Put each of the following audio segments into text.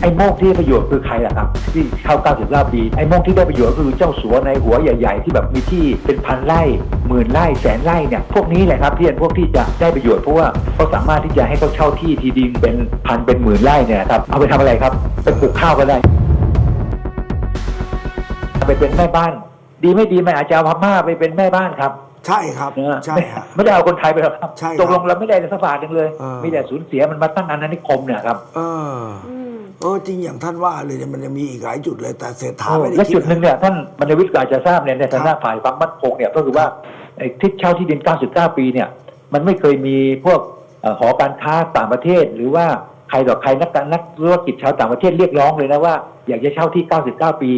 ไอ้โมกที่ได้ประโยชน์คือใครล่ะครับที่เข้า99ปีไอ้โมกที่ได้ประโยชน์ก็คือเจ้าสัวในหัวใหญ่ ๆ ที่แบบมีที่เป็นพันไร่หมื่นไร่แสนไร่เนี่ยพวกนี้แหละครับที่เป็นพวกที่จะได้ประโยชน์เพราะว่าเขาสามารถที่จะให้เขาเช่าที่ที่ดินเป็นพันเป็นหมื่นไร่เนี่ยครับเอาไปทำอะไรครับไปปลูกข้าวก็ได้เอาไปเป็นแม่บ้าน ดีไม่ดีมันอาจจะเอาพม่าไปเป็นแม่บ้านครับใช่ครับนะฮะใช่ไม่ฮะไม่ได้เอาคนไทยไปหรอกครับใช่ครับตกลงเราไม่ได้สักบาทหนึ่งเลยเออมีแต่สูญเสียมันมาตั้งอาณานิคมเนี่ยครับ เอออืม เออจริงอย่างท่านว่าเลยเนี่ยมันจะมีอีกหลายจุดเลยแต่เศรษฐาเออไม่ได้และคิจุดดหนึ่งเนี่ยท่านบรรณวิทย์ก็อาจจะทราบเนี่ยในฐานะครับฝ่ายความมั่นคงเนี่ยก็คือว่าไอ้ที่เช่าที่ดิน 99 ปีเนี่ยมันไม่เคยมีพวกเอ่อหอการค้าต่างประเทศ หรือว่าใครต่อใครนักการนักธุรกิจชาวต่างประเทศเรียกร้องเลยนะว่าอยากจะเช่าที่ 99 ปี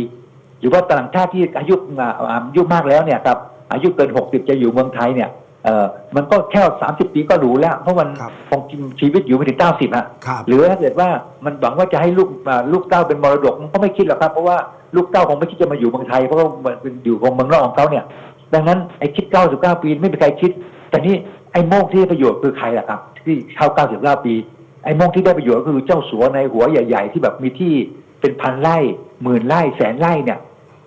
หรือว่าต่างชาติที่อายุอ่าอายุมากแล้วเนี่ยครับอายุเกิน 60 จะอยู่เมืองไทยเนี่ย เออมันก็แค่30ปีก็หรูแล้ว เพราะมันครับคงกินชีวิตอยู่ไม่ถึง90อะครับหรือถ้าเกิดว่ามันหวังว่าจะให้ลูกอ่าลูกเต้าเป็นมรดกมันก็ไม่คิดหรอกครับ เพราะว่าลูกเต้าคงไม่คิดจะมาอยู่เมืองไทย เพราะว่ามันเป็นอยู่ของเมืองนอกของเขาเนี่ย ดังนั้นไอ้คิด99ปีไม่มีใครคิด แต่นี่ไอ้โมกที่ได้ประโยชน์คือใครล่ะครับ ที่เข้า99ปี ไอ้โมกที่ได้ประโยชน์ก็คือเจ้าสัวในหัวใหญ่ ๆ ที่แบบมีที่เป็นพันไร่หมื่นไร่แสนไร่เนี่ย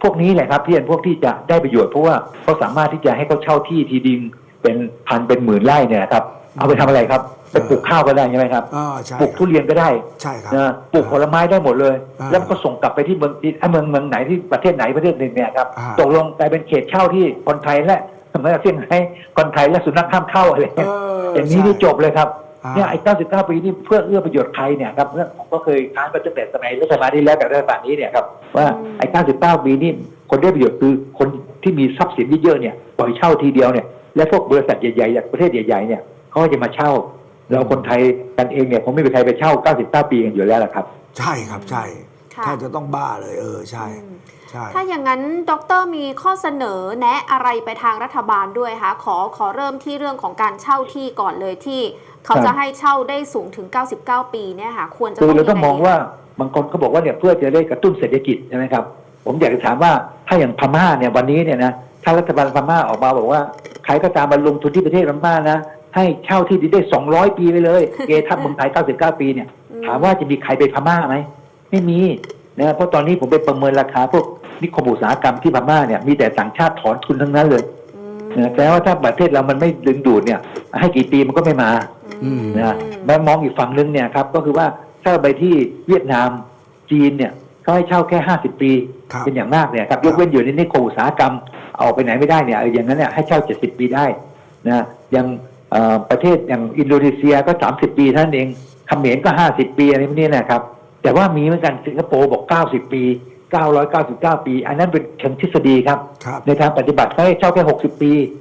พวกนี้แหละครับที่เป็นพวกที่จะได้ประโยชน์เพราะว่าเขาสามารถที่จะให้เขาเช่าที่ที่ดิน เป็นพันเป็นหมื่นไร่เนี่ยครับ เอาไปทำอะไรครับไปปลูกข้าวก็ได้ใช่ไหมครับอ่าใช่ปลูกทุเรียนก็ได้ใช่ครับนะปลูกผลไม้ได้หมดเลยอ่าแล้วมันก็ส่งกลับไปที่เมืองที่เมืองเมืองไหนที่ประเทศไหนประเทศหนึ่งเนี่ยครับอ่าตกลงกลายเป็นเขตเช่าที่คนไทยและทำไมเซี่ยงไฮ้คนไทยและสุนัขห้ามเข้าอะไรเอออย่างนี้นี่จบเลยครับอ่าเนี่ยไอ้99 ปีนี่เพื่อเอื้อประโยชน์ใครเนี่ยครับเรื่องผมก็เคยค้านมาตั้งแต่สมัยรัฐบาลที่แล้วกับรัฐบาลนี้เนี่ยครับว่าอืมไอ้99 ปีนี่คนได้ประโยชน์คือคนที่มีทรัพย์สินเยอะๆเนี่ยปล่อยเช่าทีเดียวเนี่ย และพวกบริษัทใหญ่ๆจากประเทศใหญ่ๆเนี่ยเขาก็จะมาเช่า เราคนไทยกันเองเนี่ยผมไม่มีใครไปเช่า 99 ปีกันอยู่แล้วล่ะครับ ใช่ครับใช่ค่ะถ้าจะต้องบ้าเลยเออใช่อืมใช่ ถ้าอย่างนั้นดรมีข้อเสนอแนะอะไรไปทางรัฐบาลด้วยคะขอขอเริ่มที่เรื่องของการเช่าที่ก่อนเลยที่ เขาครับจะให้เช่าได้สูงถึง 99 ปีเนี่ยค่ะควรจะคือเรายัต้องไมองว่าบางคนเขาบอกว่าเนี่ยเพื่อจะได้กระตุ้นเศรษฐกิจใช่ไหมครับผมอยากจะถามว่าถ้าอย่างพม่าเนี่ยวันนี้เนี่ยนะ ถ้ารัฐบาลพม่าออกมาบอกว่าใครก็ตามมาลงทุนที่ประเทศพม่านะ ให้เช่าที่ดินได้200ปีไปเลย เกทับเมืองไทย99ปีเนี่ยอืมถามว่าจะมีใครไปพม่าไหมไม่มีนะเพราะตอนนี้ผมไปประเมินราคาพวกนิคมอุตสาหกรรมที่พม่าเนี่ยมีแต่ต่างชาติถอนทุนทั้งนั้นเลยอืมนะแต่ว่าถ้าประเทศเรามันไม่ดึงดูดเนี่ย ให้กี่ปีมันก็ไม่มาอืมนะแล้วมองอีกฝั่งนึงเนี่ยครับก็คือว่าถ้าไปที่เวียดนามจีนเนี่ย เขาให้เช่าแค่50ปีครับเป็นอย่างมากเนี่ยครับครับยกเว้นอยู่ในนิคมอุตสาหกรรมเอาไปไหนไม่ได้เนี่ยเอออย่างนั้นเนี่ยให้เช่า70ปีได้นะอย่างเอ่อประเทศอย่างอินโดนีเซียก็30ปีเท่านั้นเองเขมรก็50ปีอะไรพวกนี้นะครับแต่ว่ามีเหมือนกันสิงคโปร์บอก90ปี999ปี อันนั้นเป็นเชิงทฤษฎีครับครับ ในทางปฏิบัติเขาให้เช่าแค่60ปีอื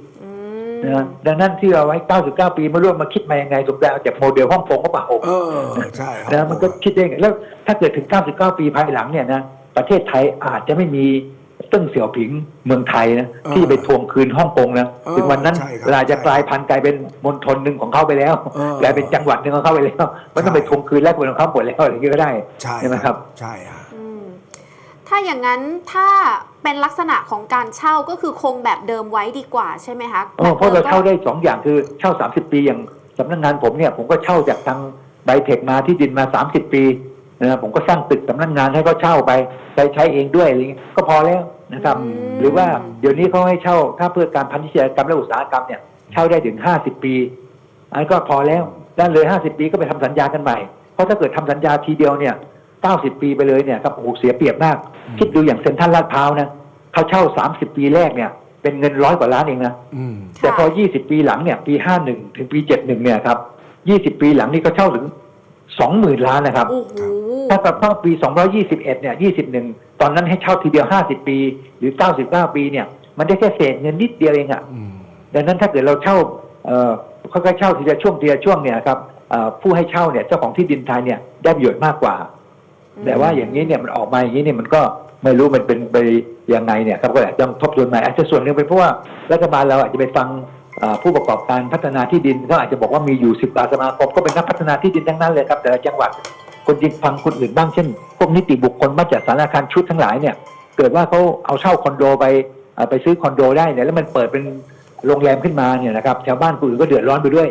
นะมดังนั้นที่เราไว้ 99 ปีมาร่วมมาคิดมายังไงสมดาวจากโมเดลฮ่องกงก็เปล่าเออใช่ครับนะมันก็คิดได้ไงแล้วถ้าเกิดถึง 99 ปีภายหลังเนี่ยนะประเทศไทยอาจจะไม่มีตึ้งเสี่ยวผิงเมืองไทยนะที่ไปทวงคืนฮ่องกงนะถึงวันนั้นเราอาจจะกลายพันธุ์กลายเป็นมณฑลหนึ่งของเขาไปแล้วกลายเป็นจังหวัดหนึ่งของเขาไปแล้วมันต้องไปทวงคืนแลกเป็นของเขาหมดแล้วอะไรอย่างนี้ก็ได้ใช่ใช่ไหมครับ ใช่ฮะอืม ถ้าอย่างนั้นถ้าเป็นลักษณะของการเช่าก็คือคงแบบเดิมไว้ดีกว่าใช่ไหมคะเออเพราะเราแบบดิมก็เช่าได้สองอย่างคือเช่า30ปีอย่างสำนักงานผมเนี่ยผมก็เช่าจากทางไบเทคมาที่ดินมา30ปีนะผมก็สร้างตึกสำนักงานให้เขาเช่าไปใช้ใช้เองด้วยอะไรเงี้ยก็พอแล้วนะครับอืมหรือว่าเดี๋ยวนี้เขาให้เช่าถ้าเพื่อการพันธุกรรมและอุตสาหกรรมเนี่ยเช่าได้ถึง50ปีอันนนก็พอแล้วด้านเลย50ปีก็ไปทำสัญญากันใหม่เพราะถ้าเกิดทำสัญญาทีเดียวเนี่ย 90 ปีไปเลยเนี่ยครับโอ้โหเสียเปรียบมากอืมคิดดูอย่างเซ็นทรัลลาดพร้าวนะเขาเช่า 30 ปีแรกเนี่ยเป็นเงินร้อยกว่าล้านเองนะอืมแต่พอ 20 ปีหลังเนี่ย ปี 51 ถึงปี 71 เนี่ยครับ 20 ปีหลังนี่ก็เช่าถึง 20,000 ล้านนะครับโอ้โหถ้ากับเข้าปี 221 เนี่ย 21 ตอนนั้นให้เช่าทีเดียว 50 ปี หรือ 99 ปีเนี่ย มันได้แค่เศษเงินนิดเดียวเองอะอืมดังนั้นถ้าเกิดเราเช่าเอ่อค่อยๆเช่าทีละช่วงทีละช่วงเนี่ยครับเอ่อผู้ให้เช่าเนี่ยเจ้าของที่ดินไทยเนี่ยได้ประโยชน์มากกว่า แต่ว่าอย่างนี้เนี่ยมันออกมาอย่างนี้เนี่ยมันก็ไม่รู้มันเป็นไปยังไงเนี่ยครับก็อาจจะต้องทบทวนใหม่อาจจะส่วนหนึ่งเป็นเพราะว่ารัฐบาลเราอาจจะไปฟังผู้ประกอบการพัฒนาที่ดินก็อาจจะบอกว่ามีอยู่สิบกว่าสมาคมก็เป็นนักพัฒนาที่ดินทั้งนั้นเลยครับแต่ละจังหวัดคนจริงฟังคนอื่นบ้างเช่นพวกนิติบุคคลมาจากสารอาคารชุดทั้งหลายเนี่ย เกิดว่าเขาเอาเช่าคอนโดไปไปซื้อคอนโดได้เนี่ยแล้วมันเปิดเป็นโรงแรมขึ้นมาเนี่ยนะครับชาวบ้านคนอื่นก็เดือดร้อนไปด้วย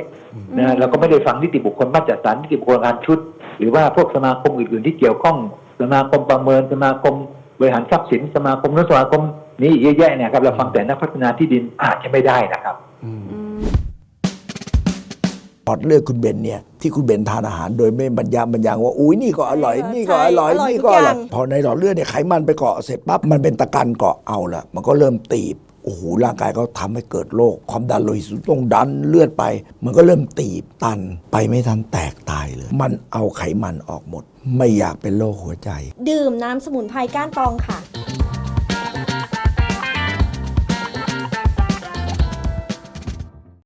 นะเราก็ไม่ได้ฟังนิติบุคคลมาตรฐานนิติบุคคลงานชุด หรือว่าพวกสมาคมอื่นๆที่เกี่ยวข้องสมาคมประเมินสมาคมบริหารทรัพย์สินสมาคมนู้นสมาคมนี้อีกเยอะแยะเนี่ยครับเราฟังแต่นักพัฒนาที่ดินอาจจะไม่ได้นะครับอืมพอเลือกคุณเบนเนี่ยที่คุณเบนทานอาหารโดยไม่บรรยามบรรยังว่าอุ้ยนี่ก็อร่อยเออนี่ก็อร่อยใช่อร่อยนี่ก็อร่อยทุกอย่างพอในหลอดเลือดเนี่ยไขมันไปเกาะเสร็จปั๊บมันเป็นตะกันเกาะเอาละมันก็เริ่มตีบ โอ้โหร่างกายเขาทำให้เกิดโรคความดันโลหิตสูงต้องดันเลือดไป มันก็เริ่มตีบตันไปไม่ทันแตกตายเลย มันเอาไขมันออกหมด ไม่อยากเป็นโรคหัวใจ ดื่มน้ำสมุนไพรก้านตองค่ะ